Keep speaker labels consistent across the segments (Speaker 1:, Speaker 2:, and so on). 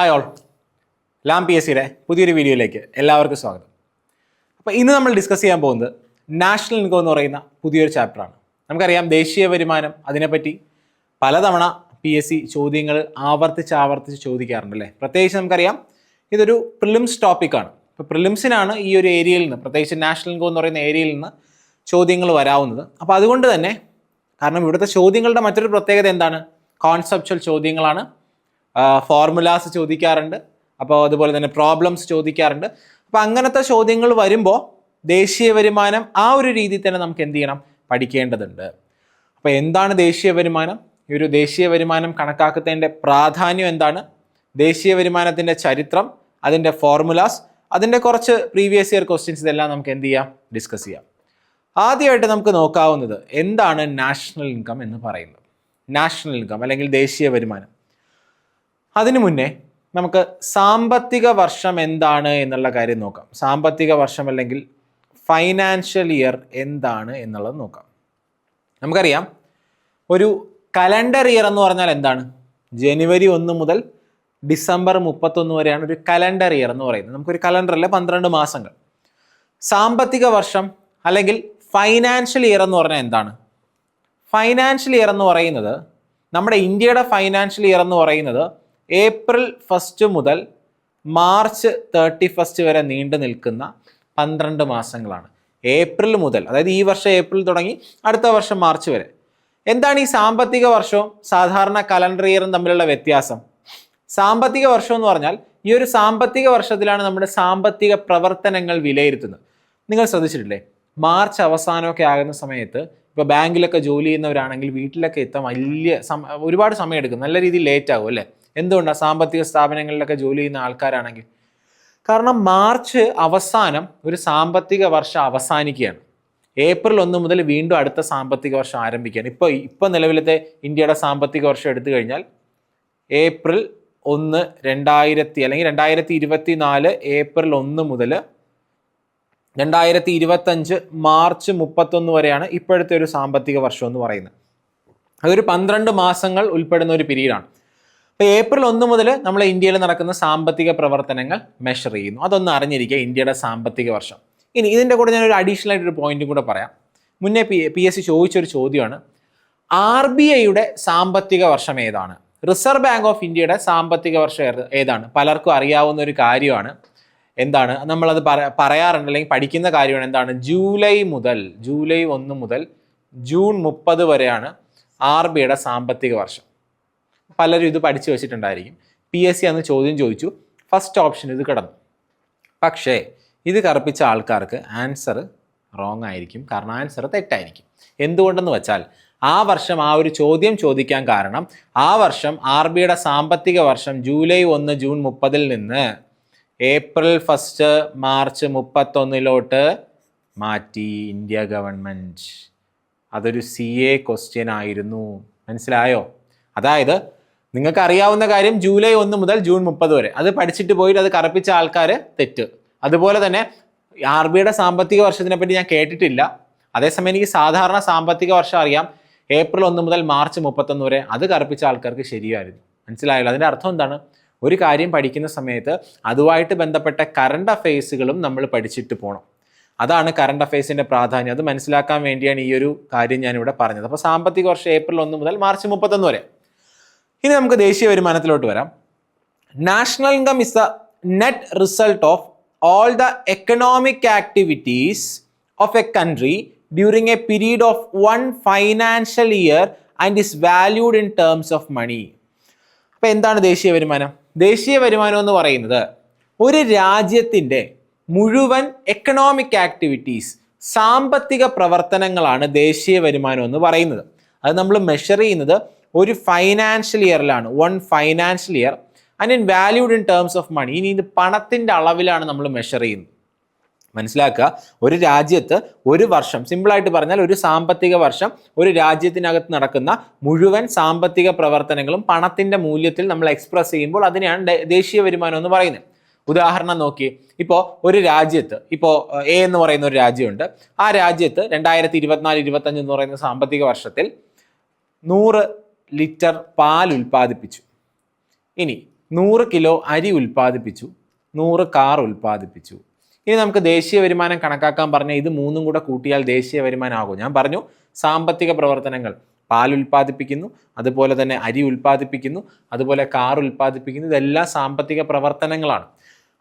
Speaker 1: Hi all ലാം P S സിയുടെ പുതിയൊരു വീഡിയോയിലേക്ക് എല്ലാവർക്കും സ്വാഗതം. അപ്പോൾ ഇന്ന് നമ്മൾ ഡിസ്കസ് ചെയ്യാൻ പോകുന്നത് നാഷണൽ ഇൻകം എന്ന് പറയുന്ന പുതിയൊരു ചാപ്റ്ററാണ് നമുക്കറിയാം ദേശീയ വരുമാനം അതിനെപ്പറ്റി പലതവണ പി എസ് സി ചോദ്യങ്ങൾ ആവർത്തിച്ച് ആവർത്തിച്ച് ചോദിക്കാറുണ്ട് അല്ലേ? പ്രത്യേകിച്ച് നമുക്കറിയാം ഇതൊരു പ്രിലിംസ് ടോപ്പിക്കാണ് ഇപ്പോൾ പ്രിലിംസിനാണ് ഈ ഒരു ഏരിയയിൽ നിന്ന് പ്രത്യേകിച്ച് നാഷണൽ ഇൻകം എന്ന് പറയുന്ന ഏരിയയിൽ നിന്ന് ചോദ്യങ്ങൾ വരാവുന്നത്. അപ്പോൾ അതുകൊണ്ട് തന്നെ കാരണം ഇവിടുത്തെ ചോദ്യങ്ങളുടെ മറ്റൊരു പ്രത്യേകത എന്താണ്? കോൺസെപ്ച്വൽ ചോദ്യങ്ങളാണ് ഫോർമുലാസ് ചോദിക്കാറുണ്ട്. അപ്പോൾ അതുപോലെ തന്നെ പ്രോബ്ലംസ് ചോദിക്കാറുണ്ട്. അപ്പോൾ അങ്ങനത്തെ ചോദ്യങ്ങൾ വരുമ്പോൾ ദേശീയ വരുമാനം ആ ഒരു രീതിയിൽ തന്നെ നമുക്ക് എന്ത് ചെയ്യണം? പഠിക്കേണ്ടതുണ്ട്. അപ്പോൾ എന്താണ് ദേശീയ വരുമാനം? ഈ ഒരു ദേശീയ വരുമാനം കണക്കാക്കുന്നതിന്റെ പ്രാധാന്യം എന്താണ്? ദേശീയ വരുമാനത്തിന്റെ ചരിത്രം അതിന്റെ ഫോർമുലാസ് അതിന്റെ കുറച്ച് പ്രീവിയസ് ഇയർ ക്വസ്റ്റ്യൻസ് ഇതെല്ലാം നമുക്ക് എന്ത് ചെയ്യാം? ഡിസ്കസ് ചെയ്യാം. ആദ്യമായിട്ട് നമുക്ക് നോക്കാവുന്നത് എന്താണ് നാഷണൽ ഇൻകം എന്ന് പറയുന്നത്? നാഷണൽ ഇൻകം അല്ലെങ്കിൽ ദേശീയ വരുമാനം. അതിനു മുന്നേ നമുക്ക് സാമ്പത്തിക വർഷം എന്താണ് എന്നുള്ള കാര്യം നോക്കാം. സാമ്പത്തിക വർഷം അല്ലെങ്കിൽ ഫൈനാൻഷ്യൽ ഇയർ എന്താണ് എന്നുള്ളത് നോക്കാം. നമുക്കറിയാം ഒരു കലണ്ടർ ഇയർ എന്ന് പറഞ്ഞാൽ എന്താണ്? ജനുവരി ഒന്ന് മുതൽ ഡിസംബർ മുപ്പത്തൊന്ന് വരെയാണ് ഒരു കലണ്ടർ ഇയർ എന്ന് പറയുന്നത്. നമുക്കൊരു കലണ്ടറിലെ പന്ത്രണ്ട് മാസങ്ങൾ. സാമ്പത്തിക വർഷം അല്ലെങ്കിൽ ഫൈനാൻഷ്യൽ ഇയർ എന്ന് പറഞ്ഞാൽ എന്താണ്? ഫൈനാൻഷ്യൽ ഇയർ എന്ന് പറയുന്നത് നമ്മുടെ ഇന്ത്യയുടെ ഫൈനാൻഷ്യൽ ഇയർ എന്ന് പറയുന്നത് ഏപ്രിൽ ഫസ്റ്റ് മുതൽ മാർച്ച് തേർട്ടി ഫസ്റ്റ് വരെ നീണ്ടു നിൽക്കുന്ന പന്ത്രണ്ട് മാസങ്ങളാണ്. ഏപ്രിൽ മുതൽ അതായത് ഈ വർഷം ഏപ്രിൽ തുടങ്ങി അടുത്ത വർഷം മാർച്ച് വരെ. എന്താണ് ഈ സാമ്പത്തിക വർഷവും സാധാരണ കലണ്ടർ ഇയറും തമ്മിലുള്ള വ്യത്യാസം? സാമ്പത്തിക വർഷം എന്ന് പറഞ്ഞാൽ ഈ ഒരു സാമ്പത്തിക വർഷത്തിലാണ് നമ്മുടെ സാമ്പത്തിക പ്രവർത്തനങ്ങൾ വിലയിരുത്തുന്നത്. നിങ്ങൾ ശ്രദ്ധിച്ചിട്ടില്ലേ? മാർച്ച് അവസാനമൊക്കെ ആകുന്ന സമയത്ത് ഇപ്പോൾ ബാങ്കിലൊക്കെ ജോലി ചെയ്യുന്നവരാണെങ്കിൽ വീട്ടിലൊക്കെ എത്താൻ വലിയ ഒരുപാട് സമയം എടുക്കും നല്ല രീതിയിൽ ലേറ്റ് ആകും അല്ലേ? എന്തുകൊണ്ടാണ് സാമ്പത്തിക സ്ഥാപനങ്ങളിലൊക്കെ ജോലി ചെയ്യുന്ന ആൾക്കാരാണെങ്കിൽ? കാരണം മാർച്ച് അവസാനം ഒരു സാമ്പത്തിക വർഷം അവസാനിക്കുകയാണ്. ഏപ്രിൽ ഒന്ന് മുതൽ വീണ്ടും അടുത്ത സാമ്പത്തിക വർഷം ആരംഭിക്കുകയാണ്. ഇപ്പോൾ ഇപ്പോൾ നിലവിലത്തെ ഇന്ത്യയുടെ സാമ്പത്തിക വർഷം എടുത്തു കഴിഞ്ഞാൽ ഏപ്രിൽ ഒന്ന് രണ്ടായിരത്തി അല്ലെങ്കിൽ രണ്ടായിരത്തി ഇരുപത്തി നാല് ഏപ്രിൽ ഒന്ന് മുതൽ രണ്ടായിരത്തി ഇരുപത്തഞ്ച് മാർച്ച് മുപ്പത്തൊന്ന് വരെയാണ് ഇപ്പോഴത്തെ ഒരു സാമ്പത്തിക വർഷം എന്ന് പറയുന്നത്. അതൊരു പന്ത്രണ്ട് മാസങ്ങൾ ഉൾപ്പെടുന്ന ഒരു പീരീഡാണ്. അപ്പോൾ ഏപ്രിൽ ഒന്ന് മുതൽ നമ്മൾ ഇന്ത്യയിൽ നടക്കുന്ന സാമ്പത്തിക പ്രവർത്തനങ്ങൾ മെഷർ ചെയ്യുന്നു. അതൊന്ന് അറിഞ്ഞിരിക്കുക ഇന്ത്യയുടെ സാമ്പത്തിക വർഷം. ഇനി ഇതിന്റെ കൂടെ ഞാൻ ഒരു അഡീഷണൽ ആയിട്ടൊരു പോയിന്റും കൂടെ പറയാം. മുന്നേ പി പി എസ് സി ചോദിച്ചൊരു ചോദ്യമാണ്. ആർ ബി ഐയുടെ സാമ്പത്തിക വർഷം ഏതാണ്? റിസർവ് ബാങ്ക് ഓഫ് ഇന്ത്യയുടെ സാമ്പത്തിക വർഷം ഏതാണ്? പലർക്കും അറിയാവുന്ന ഒരു കാര്യമാണ്. എന്താണ്? നമ്മളത് പറ പറയാറുണ്ട് അല്ലെങ്കിൽ പഠിക്കുന്ന കാര്യമാണ് എന്താണ്? ജൂലൈ മുതൽ ജൂലൈ ഒന്ന് മുതൽ ജൂൺ മുപ്പത് വരെയാണ് ആർ ബി ഐയുടെ സാമ്പത്തിക വർഷം. പലരും ഇത് പഠിച്ചു വെച്ചിട്ടുണ്ടായിരിക്കും. പി എസ് സി അന്ന് ചോദ്യം ചോദിച്ചു. ഫസ്റ്റ് ഓപ്ഷൻ ഇത് കിടന്നു. പക്ഷേ ഇത് കറുപ്പിച്ച ആൾക്കാർക്ക് ആൻസർ റോങ് ആയിരിക്കും. കാരണം ആൻസർ തെറ്റായിരിക്കും. എന്തുകൊണ്ടെന്ന് വെച്ചാൽ ആ വർഷം ആ ഒരു ചോദ്യം ചോദിക്കാൻ കാരണം ആ വർഷം ആർ ബിയുടെ സാമ്പത്തിക വർഷം ജൂലൈ ഒന്ന് ജൂൺ മുപ്പതിൽ നിന്ന് ഏപ്രിൽ ഫസ്റ്റ് മാർച്ച് മുപ്പത്തൊന്നിലോട്ട് മാറ്റി ഇന്ത്യ ഗവൺമെന്റ് അതൊരു സി എ ക്വസ്റ്റ്യൻ ആയിരുന്നു. മനസ്സിലായോ? അതായത് നിങ്ങൾക്ക് അറിയാവുന്ന കാര്യം ജൂലൈ ഒന്ന് മുതൽ ജൂൺ മുപ്പത് വരെ. അത് പഠിച്ചിട്ട് പോയിട്ട് അത് കറപ്പിച്ച ആൾക്കാർ തെറ്റ്. അതുപോലെ തന്നെ ആർ ബിയുടെ സാമ്പത്തിക വർഷത്തിനെ പറ്റി ഞാൻ കേട്ടിട്ടില്ല. അതേസമയം എനിക്ക് സാധാരണ സാമ്പത്തിക വർഷം അറിയാം. ഏപ്രിൽ ഒന്ന് മുതൽ മാർച്ച് മുപ്പത്തൊന്ന് വരെ അത് കറുപ്പിച്ച ആൾക്കാർക്ക് ശരിയായിരുന്നു. മനസ്സിലായല്ലോ? അതിന്റെ അർത്ഥം എന്താണ്? ഒരു കാര്യം പഠിക്കുന്ന സമയത്ത് അതുമായിട്ട് ബന്ധപ്പെട്ട കറണ്ട് അഫെയർസുകളും നമ്മൾ പഠിച്ചിട്ട് പോകണം അതാണ് കറണ്ട് അഫെയർസിന്റെ പ്രാധാന്യം. അത് മനസ്സിലാക്കാൻ വേണ്ടിയാണ് ഈ ഒരു കാര്യം ഞാനിവിടെ പറഞ്ഞത്. അപ്പോൾ സാമ്പത്തിക വർഷം ഏപ്രിൽ ഒന്ന് മുതൽ മാർച്ച് മുപ്പത്തൊന്ന് വരെ. ഇനി നമുക്ക് ദേശീയ വരുമാനത്തിലോട്ട് വരാം. National income is the net result of all the economic activities of a country during a period of one financial year and is valued in terms of money അപ്പോൾ എന്താണ് ദേശീയ വരുമാനം? ദേശീയ വരുമാനം എന്ന് പറയുന്നത് ഒരു രാജ്യത്തിന്റെ മുഴുവൻ എക്കണോമിക് ആക്ടിവിറ്റീസ് സാമ്പത്തിക പ്രവർത്തനങ്ങളാണ് ദേശീയ വരുമാനം എന്ന് പറയുന്നത്. അത് നമ്മൾ മെഷർ ചെയ്യുന്നത് ഒരു financial ഇയറിലാണ് one financial year and in valued in terms of money ഇനി ഇത് പണത്തിന്റെ അളവിലാണ് നമ്മൾ മെഷർ ചെയ്യുന്നത്. മനസ്സിലാക്കുക? ഒരു രാജ്യത്ത് ഒരു വർഷം സിമ്പിളായിട്ട് പറഞ്ഞാൽ ഒരു സാമ്പത്തിക വർഷം ഒരു രാജ്യത്തിനകത്ത് നടക്കുന്ന മുഴുവൻ സാമ്പത്തിക പ്രവർത്തനങ്ങളും പണത്തിന്റെ മൂല്യത്തിൽ നമ്മൾ എക്സ്പ്രസ് ചെയ്യുമ്പോൾ അതിനെയാണ് ദേശീയ വരുമാനം എന്ന് പറയുന്നത്. ഉദാഹരണം നോക്കി. ഇപ്പോൾ ഒരു രാജ്യത്ത് ഇപ്പോൾ എ എന്ന് പറയുന്ന ഒരു രാജ്യമുണ്ട്. ആ രാജ്യത്ത് രണ്ടായിരത്തി ഇരുപത്തിനാല് ഇരുപത്തഞ്ച് എന്ന് പറയുന്ന സാമ്പത്തിക വർഷത്തിൽ നൂറ് ലിറ്റർ പാൽ ഉൽപ്പാദിപ്പിച്ചു. ഇനി നൂറ് കിലോ അരി ഉൽപ്പാദിപ്പിച്ചു. നൂറ് കാർ ഉൽപ്പാദിപ്പിച്ചു. ഇനി നമുക്ക് ദേശീയ വരുമാനം കണക്കാക്കാൻ പറഞ്ഞാൽ ഇത് മൂന്നും കൂടെ കൂട്ടിയാൽ ദേശീയ വരുമാനം ആകും ഞാൻ പറഞ്ഞു സാമ്പത്തിക പ്രവർത്തനങ്ങൾ. പാൽ ഉൽപ്പാദിപ്പിക്കുന്നു അതുപോലെ തന്നെ അരി ഉൽപ്പാദിപ്പിക്കുന്നു അതുപോലെ കാർ ഉൽപ്പാദിപ്പിക്കുന്നു. ഇതെല്ലാം സാമ്പത്തിക പ്രവർത്തനങ്ങളാണ്.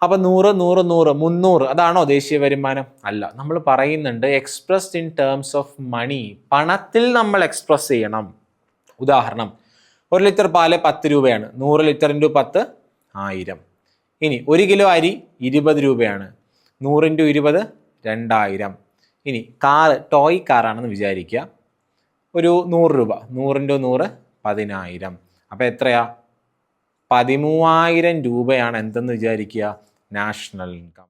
Speaker 1: അപ്പൊ നൂറ് നൂറ് നൂറ് മുന്നൂറ് അതാണോ ദേശീയ വരുമാനം? അല്ല. നമ്മൾ പറയുന്നുണ്ട് expressed in terms of money പണത്തിൽ നമ്മൾ എക്സ്പ്രസ് ചെയ്യണം. ഉദാഹരണം ഒരു ലിറ്റർ പാൽ പത്ത് രൂപയാണ് നൂറ് ലിറ്റർ ഇന്റു പത്ത് ആയിരം. ഇനി ഒരു കിലോ അരി ഇരുപത് രൂപയാണ് നൂറ് ഇന്റു ഇരുപത് രണ്ടായിരം. ഇനി കാറ് ടോയ് കാറാണെന്ന് വിചാരിക്കുക ഒരു നൂറ് രൂപ നൂറിന്റെ നൂറ് പതിനായിരം. അപ്പോൾ എത്രയാ? പതിമൂവായിരം രൂപയാണ് എന്തെന്ന് വിചാരിക്കുക നാഷണൽ ഇൻകം.